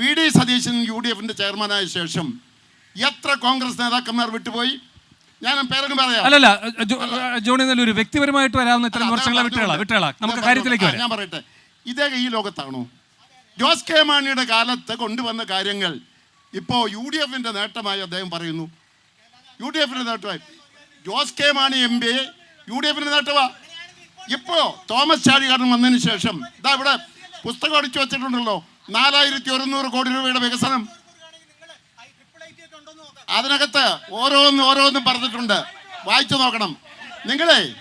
V D Satheesan U D എഫിന്റെ ചെയർമാനായ ശേഷം എത്ര കോൺഗ്രസ് നേതാക്കന്മാർ വിട്ടുപോയി? ഞാൻ പേരൊക്കെ പറയാം. അല്ലല്ല ജോണി നല്ലൊരു വ്യക്തിപരമായിട്ട് വരാവുന്ന ഇത്തരം വിമർശനങ്ങളെ വിട്ടുകളാ വിട്ടുകളാ. നമുക്ക് കാര്യത്തിലേക്ക് ഞാൻ പറയട്ടെ. ഇദ്ദേഹം ഈ ലോകത്താണോ? ജോസ് കെ മാണിയുടെ കാലത്ത് കൊണ്ടുവന്ന കാര്യങ്ങൾ ഇപ്പോൾ യു ഡി എഫിന്റെ നേട്ടമായി അദ്ദേഹം പറയുന്നു. യു ഡി എഫിന്റെ നേട്ടമായി. Jose K Mani M P U D എഫിന്റെ നേട്ടമാ ഇപ്പോ തോമസ് ചാഴികാരൻ വന്നതിന് ശേഷം ഇതാ ഇവിടെ പുസ്തകം അടിച്ചു വെച്ചിട്ടുണ്ടല്ലോ. നാലായിരത്തി ഒരുന്നൂറ് കോടി രൂപയുടെ വികസനം. അതിനകത്ത് ഓരോന്ന് ഓരോന്നും പറഞ്ഞിട്ടുണ്ട്. വായിച്ചു നോക്കണം. നിങ്ങളെ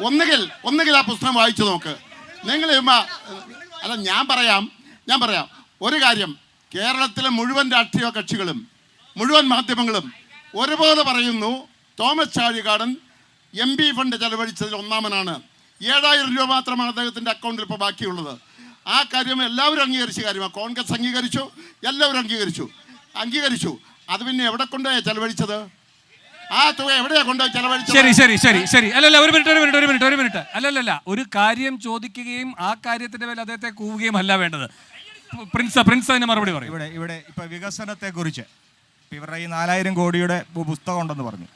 ഒന്നുകിൽ ഒന്നുകിൽ ആ പുസ്തകം വായിച്ചു നോക്ക്. നിങ്ങൾ അല്ല ഞാൻ പറയാം ഞാൻ പറയാം. ഒരു കാര്യം കേരളത്തിലെ മുഴുവൻ രാഷ്ട്രീയ കക്ഷികളും മുഴുവൻ മാധ്യമങ്ങളും ഒരുപോലെ പറയുന്നു Thomas Chazhikadan M P fund ചെലവഴിച്ചതിൽ ഒന്നാമനാണ്. ഏഴായിരം രൂപ മാത്രമാണ് അദ്ദേഹത്തിന്റെ അക്കൗണ്ടിൽ ഇപ്പോൾ ബാക്കിയുള്ളത്. ആ കാര്യം എല്ലാവരും അംഗീകരിച്ച കാര്യമാണ്. കോൺഗ്രസ് അംഗീകരിച്ചു എല്ലാവരും അംഗീകരിച്ചു. അംഗീകരിച്ചു. അത് പിന്നെ എവിടെ കൊണ്ടുപോയാ ചെലവഴിച്ചത്? ആ തുക എവിടെയാ കൊണ്ടുപോയി ചെലവഴിച്ചത്? ശരി ശരി ശരി ശരി. അല്ലല്ല ഒരു മിനിറ്റ് ഒരു മിനിറ്റ് ഒരു മിനിറ്റ് ഒരു മിനിറ്റ്. അല്ലല്ല ഒരു കാര്യം ചോദിക്കുകയും ആ കാര്യത്തിന്റെ മേലെ അദ്ദേഹത്തെ കൂവുകയും അല്ല വേണ്ടത്. പ്രിൻസ് പ്രിൻസ് അതിന് മറുപടി പറയും. ഇവിടെ ഇവിടെ ഇപ്പൊ വികസനത്തെ കുറിച്ച് ഇവരുടെ ഈ നാലായിരം കോടിയുടെ പുസ്തകം ഉണ്ടെന്ന് പറഞ്ഞു.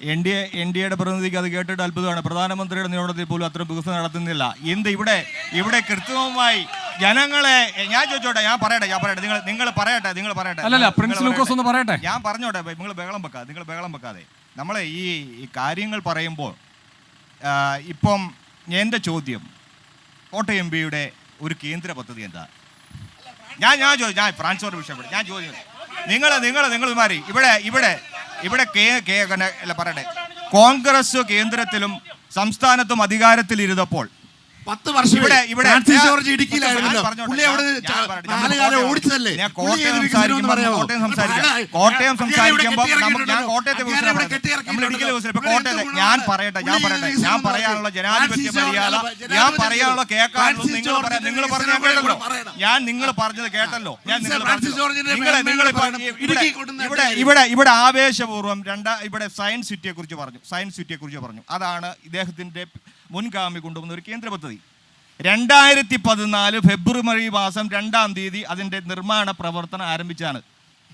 N D A N D എയുടെ പ്രതിനിധിക്ക് അത് കേട്ടിട്ട് അത്ഭുതമാണ്. പ്രധാനമന്ത്രിയുടെ നിയമനത്തിൽ പോലും അത്ര വികസനം നടത്തുന്നില്ല. എന്ത് ഇവിടെ ഇവിടെ കൃത്രിമമായി ജനങ്ങളെ ഞാൻ ചോദിച്ചോട്ടെ ഞാൻ പറയട്ടെ ഞാൻ പറയട്ടെ. നിങ്ങൾ നിങ്ങൾ പറയട്ടെ നിങ്ങൾ പറയട്ടെ. പറയട്ടെ. ഞാൻ പറഞ്ഞോട്ടെ നിങ്ങൾ ബഹളം വെക്കാതെ നിങ്ങൾ ബഹളം വെക്കാതെ. നമ്മളെ ഈ കാര്യങ്ങൾ പറയുമ്പോൾ ഇപ്പം എന്റെ ചോദ്യം കോട്ട എം പിയുടെ ഒരു കേന്ദ്ര പദ്ധതി എന്താ? ഞാൻ ഞാൻ ചോദിച്ചു ഞാൻ ഫ്രാൻസോട് വിഷയപ്പെട്ടു ഞാൻ ചോദിച്ചു നിങ്ങൾ നിങ്ങൾ നിങ്ങൾ മാറി ഇവിടെ ഇവിടെ ഇവിടെ കേ കേ അല്ല പറയട്ടെ. കോൺഗ്രസ് കേന്ദ്രത്തിലും സംസ്ഥാനത്തും അധികാരത്തിലിരുന്നപ്പോൾ പത്ത് വർഷം ഇവിടെ ഇവിടെ. ജോർജ് ഇടുക്കിയിലായിരുന്നല്ലോ പുള്ളി അവിടെ നാല് കാലം ഓടിച്ചതല്ലേ? ഞാൻ കോട്ടയം സംസാരിക്കുമ്പോൾ കോട്ടയം സംസാരിക്കാം. കോട്ടയം സംസാരിക്കുമ്പോൾ നമുക്ക് ഞാൻ കോട്ടയത്തെ. നമ്മൾ ഇടുക്കിയിലെ ഇപ്പൊ കോട്ടയത്തെ ഞാൻ പറയട്ടെ ഞാൻ പറയട്ടെ. ഞാൻ പറയാനുള്ള. ജനാധിപത്യ മര്യാദ ഞാൻ പറയാനുള്ള കേൾക്കാനുള്ള നിങ്ങൾ പറയാം നിങ്ങൾ പറഞ്ഞ കേട്ടല്ലോ. ഞാൻ നിങ്ങൾ പറഞ്ഞത് കേട്ടല്ലോ. ഞാൻ നിങ്ങൾ നിങ്ങൾ ഇവിടെ ഇവിടെ ഇവിടെ ആവേശപൂർവം രണ്ടാ ഇവിടെ സയൻസ് സിറ്റിയെ കുറിച്ച് പറഞ്ഞു. സയൻസ് സിറ്റിയെ കുറിച്ച് പറഞ്ഞു അതാണ് ഇദ്ദേഹത്തിന്റെ മുൻഗാമി കൊണ്ടുവന്ന ഒരു കേന്ദ്ര പദ്ധതി. രണ്ടായിരത്തി പതിനാല് ഫെബ്രുവരി മാസം രണ്ടാം തീയതി അതിന്റെ നിർമ്മാണ പ്രവർത്തനം ആരംഭിച്ചാണ്.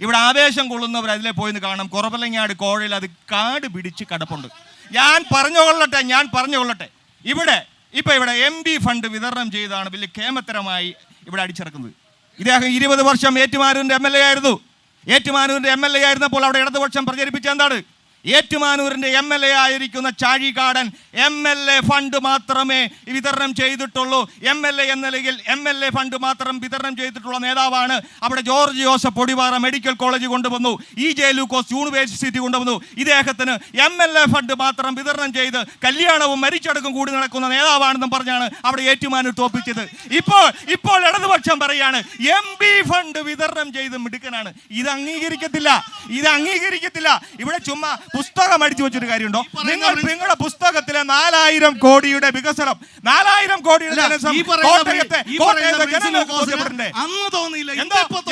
ഇവിടെ ആവേശം കൊള്ളുന്നവർ അതിലെ പോയിന്ന് കാണാം കുറവലങ്ങാട് കോഴയിൽ അത് കാട് പിടിച്ച് കിടപ്പുണ്ട്. ഞാൻ പറഞ്ഞുകൊള്ളട്ടെ ഞാൻ പറഞ്ഞുകൊള്ളട്ടെ. ഇവിടെ ഇപ്പം ഇവിടെ എം പി ഫണ്ട് വിതരണം ചെയ്താണ് വലിയ കേമത്തരമായി ഇവിടെ അടിച്ചിറക്കുന്നത്. ഇദ്ദേഹം ഇരുപത് വർഷം ഏറ്റുമാനൂരിന്റെ എം എൽ എ ആയിരുന്നു. ഏറ്റുമാനൂരിന്റെ എം എൽ എ ആയിരുന്നപ്പോൾ അവിടെ ഇടതുപക്ഷം പ്രചരിപ്പിച്ച എന്താണ്? ഏറ്റുമാനൂരിന്റെ എം എൽ എ ആയിരിക്കുന്ന Chazhikadan M L A fund മാത്രമേ വിതരണം ചെയ്തിട്ടുള്ളൂ. എം എൽ എ എന്ന നിലയിൽ എം എൽ എ ഫണ്ട് മാത്രം വിതരണം ചെയ്തിട്ടുള്ള നേതാവാണ് അവിടെ ജോർജ് ജോസഫ് പൊടിവാറ മെഡിക്കൽ കോളേജ് കൊണ്ടുവന്നു. ഇ ജെ ലൂക്കോസ് യൂണിവേഴ്സിറ്റി കൊണ്ടുവന്നു. ഇദ്ദേഹത്തിന് എം എൽ എ ഫണ്ട് മാത്രം വിതരണം ചെയ്ത് കല്യാണവും മരിച്ചടക്കും കൂടി നടക്കുന്ന നേതാവാണെന്നും പറഞ്ഞാണ് അവിടെ ഏറ്റുമാനൂർ തോപ്പിച്ചത്. ഇപ്പോൾ ഇപ്പോൾ ഇടതുപക്ഷം പറയാണ് എം പി ഫണ്ട് വിതരണം ചെയ്ത് മിടുക്കനാണ്. ഇത് അംഗീകരിക്കത്തില്ല. ഇത് അംഗീകരിക്കത്തില്ല. ഇവിടെ ചുമ്മാ പുസ്തകം അടിച്ചു വെച്ചൊരു കാര്യമുണ്ടോ? നിങ്ങൾ നിങ്ങളുടെ പുസ്തകത്തിലെ നാലായിരം കോടിയുടെ വികസനം നാലായിരം കോടിയുടെ കോട്ടയത്തെ കോട്ടയത്തെ ജനങ്ങൾക്ക് ബോധ്യപ്പെടണ്ടേ അന്ന് തോന്നിയില്ല.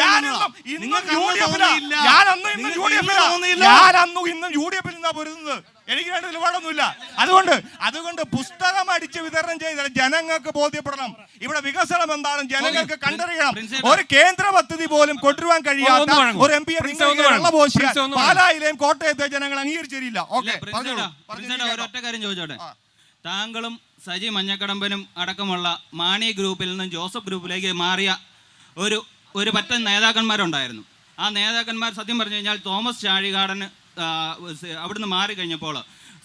ഞാനൊന്നും ഇന്നും യു ഡി. ഞാൻ അന്നും ഇന്നും യു ഡി എഫിൽ നിന്നാ പൊരുന്നത് എനിക്ക് രണ്ട് നിലപാടൊന്നുമില്ല. അതുകൊണ്ട് അതുകൊണ്ട് പുസ്തകം അടിച്ച് വിതരണം ചെയ്ത ജനങ്ങൾക്ക് ബോധ്യപ്പെടണം. ഇവിടെ വികസനം എന്താണെന്ന് ജനങ്ങൾക്ക് കണ്ടറിയണം. ഒരു കേന്ദ്ര പദ്ധതി പോലും കൊണ്ടുവരാൻ കഴിയാത്ത ഒരു എം പി. പാലായിലെയും കോട്ടയത്തെ ജനങ്ങൾ അംഗീകരിച്ചിരില്ല ഓക്കെ ഒരൊറ്റ കാര്യം ചോദിച്ചോട്ടെ. താങ്കളും സജി മഞ്ഞക്കടമ്പനും അടക്കമുള്ള മാണി ഗ്രൂപ്പിൽ നിന്നും ജോസഫ് ഗ്രൂപ്പിലേക്ക് മാറിയ ഒരു ഒരു പറ്റം നേതാക്കന്മാരുണ്ടായിരുന്നു. ആ നേതാക്കന്മാർ സത്യം പറഞ്ഞു കഴിഞ്ഞാൽ തോമസ് ചാഴികാടന് അവിടുന്ന് മാറി കഴിഞ്ഞപ്പോൾ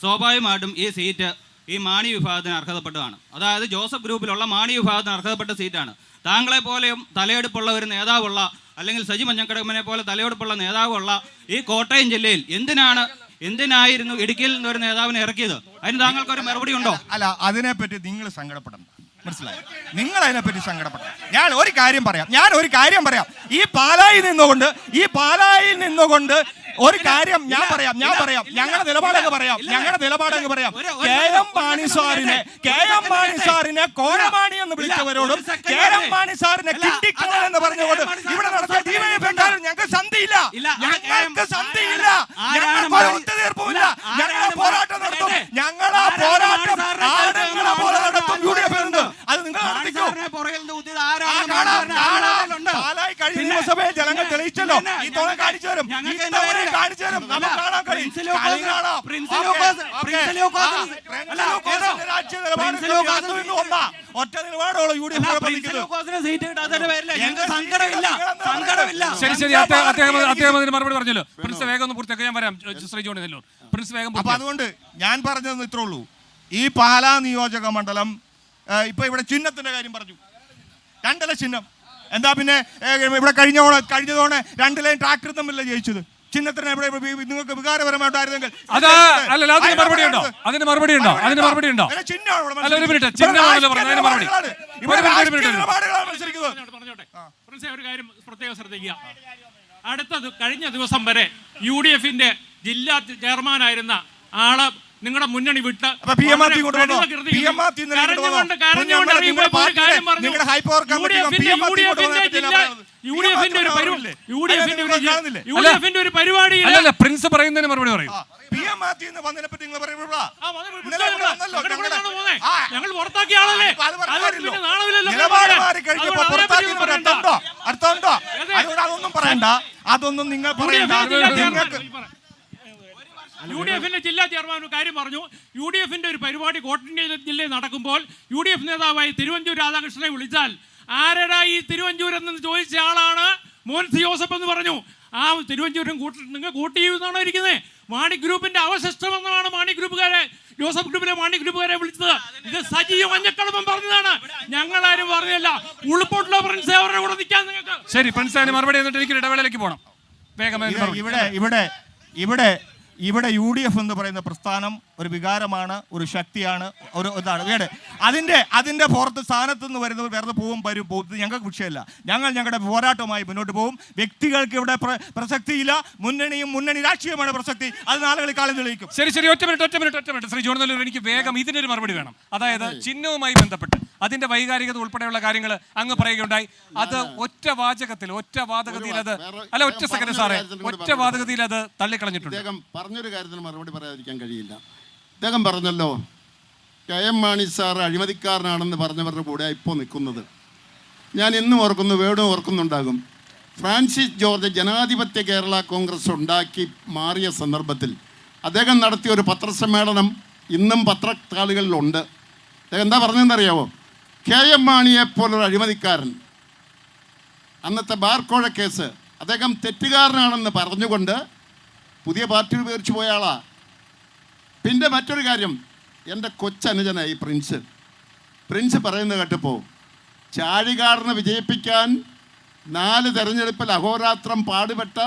സ്വാഭാവികമായിട്ടും ഈ സീറ്റ് ഈ മാണി വിഭാഗത്തിന് അർഹതപ്പെട്ടതാണ്. അതായത് ജോസഫ് ഗ്രൂപ്പിലുള്ള മാണി വിഭാഗത്തിന് അർഹതപ്പെട്ട സീറ്റാണ്. താങ്കളെ പോലെയും തലയെടുപ്പുള്ള ഒരു നേതാവുള്ള അല്ലെങ്കിൽ സജി മഞ്ഞക്കടകമ്മനെ പോലെ തലയെടുപ്പുള്ള നേതാവുള്ള ഈ കോട്ടയം ജില്ലയിൽ എന്തിനാണ് എന്തിനായിരുന്നു ഇടുക്കിയിൽ നിന്ന് ഒരു നേതാവിനെ ഇറക്കിയത്? അതിന് താങ്കൾക്ക് ഒരു മറുപടി ഉണ്ടോ? അല്ല അതിനെപ്പറ്റി നിങ്ങൾ സങ്കടപ്പെടണം മനസ്സിലായി? നിങ്ങൾ അതിനെപ്പറ്റി സങ്കടപ്പെട്ട ഞാൻ ഒരു കാര്യം പറയാം. ഞാൻ ഒരു കാര്യം പറയാം. ഈ പാലായിൽ നിന്നുകൊണ്ട് ഈ പാലായിൽ നിന്നുകൊണ്ട് ഒരു കാര്യം ഞാൻ പറയാം ഞാൻ പറയാം. ഞങ്ങളുടെ നിലപാടൊക്കെ പറയാം. ഞങ്ങളുടെ നിലപാടൊക്കെ പറയാം. കെ എം പാണിസാറിനെ കെ എം പാണിസാറിനെ കോഴമാണി എന്ന് വിളിച്ചവരോടും കെ എം പാണിസാറിനെ എന്ന് പറഞ്ഞുകൊണ്ട് ഇവിടെ നടത്തിയ ഞങ്ങൾക്ക് സന്ധിയില്ല. ഇല്ല, ഞങ്ങൾക്ക് സന്ധിയില്ല. ഞങ്ങൾക്ക് ഒത്തുതീർപ്പുമില്ല. ഞങ്ങൾ പോരാട്ടം നടത്തും. ജനങ്ങൾ ഈ തവണ കാണിച്ചു തരും. ഈ തവണ കാണിച്ചു തരും. നമുക്ക് കാണാൻ കഴിയും. ഒന്നാ. ഒറ്റ നിലപാടുള്ളൂ യു ഡി എഫ് ശരി ശരി അദ്ദേഹം അദ്ദേഹം അതിന് മറുപടി പറഞ്ഞല്ലോ. പ്രിൻസ് വേഗം ഒന്ന് പൂർത്തിയാക്കി ഞാൻ വരാം. ശ്രീ ജോണി നെല്ലൂർ പ്രിൻസ് വേഗം അപ്പൊ അതുകൊണ്ട് ഞാൻ പറഞ്ഞത് ഇത്രേ ഉള്ളൂ. ഈ പാലാ നിയോജക മണ്ഡലം ഇപ്പൊ ഇവിടെ ചിഹ്നത്തിന്റെ കാര്യം പറഞ്ഞു. രണ്ടല ചിഹ്നം. എന്താ പിന്നെ ഇവിടെ കഴിഞ്ഞ തവണ കഴിഞ്ഞ തവണ ലൈൻ ട്രാക്ടർ തമ്മിലല്ല ജയിച്ചത് ചിഹ്നത്തിന് ഇവിടെ ഇവിടെ വി- നിങ്ങൾക്ക് വികാരപരമായിട്ടായിരുന്നെങ്കിൽ അത് അല്ലല്ല അതിന് മറുപടി ഉണ്ടോ അതിന് മറുപടി ഉണ്ടോ അതിന് മറുപടി ഉണ്ടോ അല്ല, ചിഹ്നമാണ് ഇവിടെ അല്ല, ഒരു മിനിറ്റ്. മത്സരിക്കുന്നത്. ചിഹ്നമാണല്ലോ ഇവിടെ പറഞ്ഞത്. അതിന് മറുപടി. രാഷ്ട്രീയ ഒരു ഇവിടെ മിനിറ്റ്, ഒരു രാഷ്ട്രീയ മിനിറ്റ്. നിലപാടുകളാണ് മത്സരിക്കുന്നത് പറഞ്ഞോട്ടെ, പറഞ്ഞോട്ടെ. പ്രിൻസേ, ഒരു കാര്യം പ്രത്യേകം ശ്രദ്ധിക്കുക അടുത്ത കഴിഞ്ഞ ദിവസം വരെ യു ഡി എഫിന്റെ ജില്ലാ ചെയർമാനായിരുന്ന ആൾ നിങ്ങളുടെ മുന്നണി വിട്ട് പ്രിൻസ് പറയുന്നതിന് മറുപടി പറയും. ഞങ്ങൾ പുറത്താക്കിയ ആളല്ലേ. അർത്ഥമുണ്ടോ അതുകൊണ്ട് അതൊന്നും പറയണ്ട. അതൊന്നും നിങ്ങൾ പറയണ്ട. നിങ്ങൾക്ക് യു ഡി എഫിന്റെ ജില്ലാ ചെയർമാൻ ഒരു കാര്യം പറഞ്ഞു. യു ഡി എഫിന്റെ ഒരു പരിപാടി കോട്ടയം ജില്ലയിൽ നടക്കുമ്പോൾ യു ഡി എഫ് നേതാവായി തിരുവഞ്ചൂർ രാധാകൃഷ്ണനെ വിളിച്ചാൽ ആരടാ ഈ തിരുവഞ്ചൂർ എന്ന് ചോദിച്ച ആളാണ്? മോൻസി ജോസഫ് എന്ന് പറഞ്ഞു. ആ തിരുവഞ്ചൂരും കൂട്ടി നിങ്ങൾ കൂട്ടി എന്നാണ് ഇരിക്കുന്നത് മാണി ഗ്രൂപ്പിന്റെ അവശിഷ്ടം എന്നാണ് മാണി ഗ്രൂപ്പുകാരെ ജോസഫ് ഗ്രൂപ്പിലെ മാണി ഗ്രൂപ്പുകാരെ വിളിച്ചത്. ഇത് സജീവ മഞ്ഞക്കളപ്പം പറഞ്ഞതാണ്. ഞങ്ങൾ ആരും പറഞ്ഞല്ല. ഉൾപ്പെട്ടുള്ള പ്രിൻസ് അവരുടെ കൂടെ നിൽക്കാൻ നിങ്ങൾക്ക്. ശരി പ്രിൻസ് മറുപടി എന്നിട്ട് എനിക്ക് ഇടവേളയിലേക്ക് പോകണം വേഗം ഇവിടെ ഇവിടെ ഇവിടെ ഇവിടെ യു എന്ന് പറയുന്ന പ്രസ്ഥാനം ഒരു വികാരമാണ് ഒരു ശക്തിയാണ് ഒരു ഇതാണ്. വേണ്ട അതിന്റെ അതിന്റെ പുറത്ത് സ്ഥാനത്ത് നിന്ന് വരുന്നവർ വെറുതെ പോവും വരും പോകും ഞങ്ങൾക്ക് വിഷയമല്ല. ഞങ്ങൾ ഞങ്ങളുടെ പോരാട്ടവുമായി മുന്നോട്ട് പോകും വ്യക്തികൾക്ക് ഇവിടെ പ്രസക്തിയില്ല. മുന്നണിയും മുന്നണി രാഷ്ട്രീയമാണ് പ്രസക്തി. അത് നാളുകളിൽ കാലം തെളിയിക്കും. ശരി ശരി. ഒറ്റ മിനിറ്റ് ഒറ്റ മിനിറ്റ് ഒറ്റ മിനിറ്റ്. ശ്രീ ജോൺ എനിക്ക് വേഗം ഇതിനൊരു മറുപടി വേണം. അതായത് ചിഹ്നവുമായി ബന്ധപ്പെട്ട് അതിന്റെ വൈകാരികത ഉൾപ്പെടെയുള്ള കാര്യങ്ങൾ അങ്ങ് പറയുകയുണ്ടായി. അത് ഒറ്റ വാചകത്തിൽ ഒറ്റ വാദഗതിയിൽ അത് അല്ല ഒറ്റ വേറെ സെക്കൻഡ് സാറേ. ഒറ്റ വാദഗതിയിൽ അത് തള്ളിക്കളഞ്ഞിട്ടുണ്ട്. പറഞ്ഞൊരു കാര്യത്തിന് മറുപടി പറയാതിരിക്കാൻ കഴിയില്ല. ഇദ്ദേഹം പറഞ്ഞല്ലോ കെ എം മാണി സാർ അഴിമതിക്കാരനാണെന്ന് പറഞ്ഞവരുടെ കൂടെ ഇപ്പോൾ നിൽക്കുന്നത്. ഞാൻ എന്നും ഓർക്കുന്നു വേടും ഓർക്കുന്നുണ്ടാകും. ഫ്രാൻസിസ് ജോർജ് ജനാധിപത്യ കേരള കോൺഗ്രസ് ഉണ്ടാക്കി മാറിയ സന്ദർഭത്തിൽ അദ്ദേഹം നടത്തിയ ഒരു പത്രസമ്മേളനം ഇന്നും പത്രത്താളുകളിലുണ്ട്. അദ്ദേഹം എന്താ പറഞ്ഞതെന്നറിയാവോ കെ എം മാണിയെ പോലൊരു അഴിമതിക്കാരൻ. അന്നത്തെ ബാർക്കോഴ കേസ് അദ്ദേഹം തെറ്റുകാരനാണെന്ന് പറഞ്ഞുകൊണ്ട് പുതിയ പാർട്ടി ഉപയോഗിച്ച് പോയ ആളാ. പിന്നെ മറ്റൊരു കാര്യം. എന്റെ കൊച്ചനുജനായി പ്രിൻസ് പ്രിൻസ് പറയുന്നത് കേട്ടപ്പോൾ ചാഴികാടിനെ വിജയിപ്പിക്കാൻ നാല് തെരഞ്ഞെടുപ്പിൽ അഹോരാത്രം പാടുപെട്ട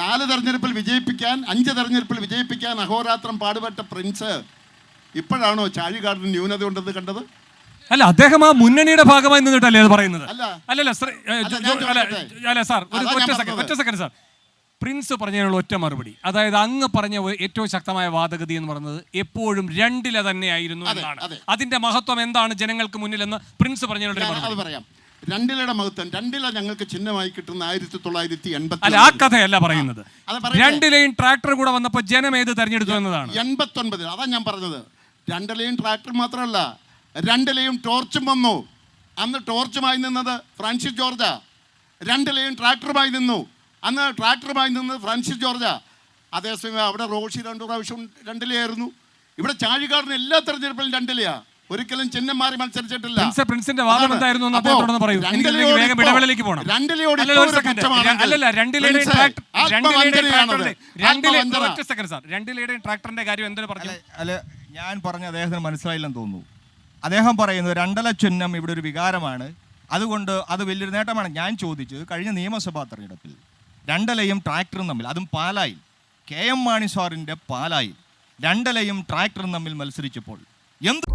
നാല് തെരഞ്ഞെടുപ്പിൽ വിജയിപ്പിക്കാൻ അഞ്ച് തെരഞ്ഞെടുപ്പിൽ വിജയിപ്പിക്കാൻ അഹോരാത്രം പാടുപെട്ട പ്രിൻസ് ഇപ്പോഴാണോ ചാഴികാടിന് ന്യൂനത ഉണ്ടെന്ന് കണ്ടത്? അല്ല അദ്ദേഹം ആ മുന്നണിയുടെ ഭാഗമായി നിന്നിട്ടല്ലേ അത് പറയുന്നത്? അല്ല. അല്ല, സാർ ഒരു ഒറ്റ സെക്കൻഡ് ഒറ്റ സെക്കൻഡ് സാർ. പ്രിൻസ് പറഞ്ഞതിനുള്ള ഒറ്റ മറുപടി. അതായത് അങ്ങ് പറഞ്ഞ ഏറ്റവും ശക്തമായ വാദഗതി എന്ന് പറയുന്നത് എപ്പോഴും രണ്ടില തന്നെയായിരുന്നു എന്നാണ്. അതിന്റെ മഹത്വം എന്താണ് ജനങ്ങൾക്ക് മുന്നിൽ മുന്നിലെന്ന് പ്രിൻസ് പറഞ്ഞതിനുള്ള പറയാം. രണ്ടിലയുടെ മഹത്വം രണ്ടില ഞങ്ങൾക്ക് ചിഹ്നമായി കിട്ടുന്ന ആയിരത്തി തൊള്ളായിരത്തി എൺപത്തി അല്ല ആ കഥയല്ല പറയുന്നത്. രണ്ടിലെയും ട്രാക്ടർ കൂടെ വന്നപ്പോൾ ജനം ഏത് തെരഞ്ഞെടുത്തു എന്നതാണ്? എൺപത്തൊൻപതിൽ അതാ ഞാൻ പറഞ്ഞത്. രണ്ടിലെയും ട്രാക്ടർ മാത്രമല്ല രണ്ടിലെയും ടോർച്ചും വന്നു. അന്ന് ടോർച്ചുമായി നിന്നത് ഫ്രാൻസിസ് ജോർജ രണ്ടിലെയും ട്രാക്ടറുമായി നിന്നു. അന്ന് ട്രാക്ടറുമായി നിന്ന് ഫ്രാൻസിസ് ജോർജ അതേസമയം അവിടെ റോഷി രണ്ടു പ്രാവശ്യം രണ്ടിലെയായിരുന്നു. ഇവിടെ ചാഴികാടിന് എല്ലാ തെരഞ്ഞെടുപ്പിലും രണ്ടിലയാ. ഒരിക്കലും ചിഹ്നം മാറി മത്സരിച്ചിട്ടില്ല. പ്രിൻസ് പ്രിൻസിന്റെ വാദം എന്തായിരുന്നു. ട്രാക്ടറിന്റെ കാര്യം എന്തിനു പറഞ്ഞു? അല്ല ഞാൻ പറഞ്ഞ അദ്ദേഹത്തിന് മനസ്സിലായില്ലെന്ന് തോന്നുന്നു. അദ്ദേഹം പറയുന്നത് രണ്ടല ചിഹ്നം ഇവിടെ ഒരു വികാരമാണ്. അതുകൊണ്ട് അത് വലിയൊരു നേട്ടമാണ്. ഞാൻ ചോദിച്ചത് കഴിഞ്ഞ നിയമസഭാ തെരഞ്ഞെടുപ്പിൽ രണ്ടലയും ട്രാക്ടറും തമ്മിൽ അതും പാലായിൽ. കെ എം മാണി സാറിന്റെ പാലായിൽ രണ്ടലയും ട്രാക്ടറും തമ്മിൽ മത്സരിച്ചപ്പോൾ എന്ത്